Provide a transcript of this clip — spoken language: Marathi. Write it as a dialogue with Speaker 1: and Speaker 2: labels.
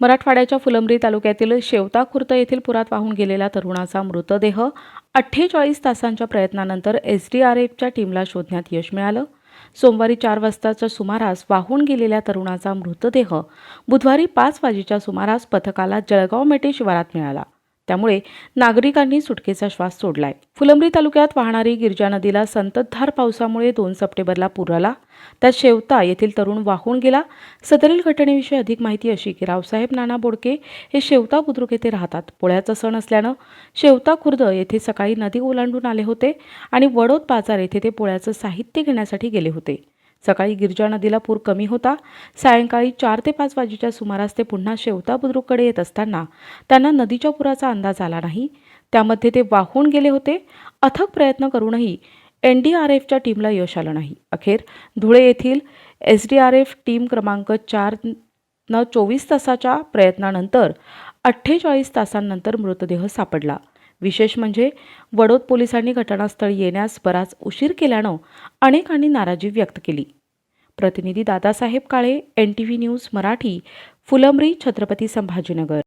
Speaker 1: मराठवाड्याच्या फुलंब्री तालुक्यातील शेवता खुर्द येथील पुरात वाहून गेलेल्या तरुणाचा मृतदेह अठ्ठेचाळीस तासांच्या प्रयत्नानंतर एस डी आर एफच्या टीमला शोधण्यात यश मिळालं. सोमवारी चार वाजताच्या सुमारास वाहून गेलेल्या तरुणाचा मृतदेह बुधवारी पाच वाजेच्या सुमारास पथकाला जळगाव मेटे शिवारात मिळाला. त्यामुळे नागरिकांनी सुटकेचा श्वास सोडलाय. फुलंब्री तालुक्यात वाहणारी गिरजा नदीला संततधार पावसामुळे दोन सप्टेंबरला पूर आला. त्यात शेवता येथील तरुण वाहून गेला. सदरील घटनेविषयी अधिक माहिती अशी की रावसाहेब नाना बोडके हे शेवता बुद्रुक येथे राहतात. पोळ्याचा सण असल्यानं शेवता खुर्द येथे सकाळी नदी ओलांडून आले होते आणि वडोद बाजार येथे ते पोळ्याचं साहित्य घेण्यासाठी गेले होते. सकाळी गिरजा नदीला पूर कमी होता. सायंकाळी चार ते पाच वाजेच्या सुमारास ते पुन्हा शेवता बुद्रुककडे येत असताना त्यांना नदीच्या पुराचा अंदाज आला नाही. त्यामध्ये ते वाहून गेले होते. अथक प्रयत्न करूनही एन डी आर एफच्या टीमला यश आलं नाही. अखेर धुळे येथील S D R F team क्रमांक चार न चोवीस तासाच्या प्रयत्नानंतर अठ्ठेचाळीस तासांनंतर मृतदेह सापडला. विशेष म्हणजे वडोद पोलिसांनी घटनास्थळी येण्यास बराच उशीर केल्यानं अनेकांनी नाराजी व्यक्त केली. प्रतिनिधी Dadasaheb Kale N T V news Marathi Phulambri Chhatrapati Sambhajinagar.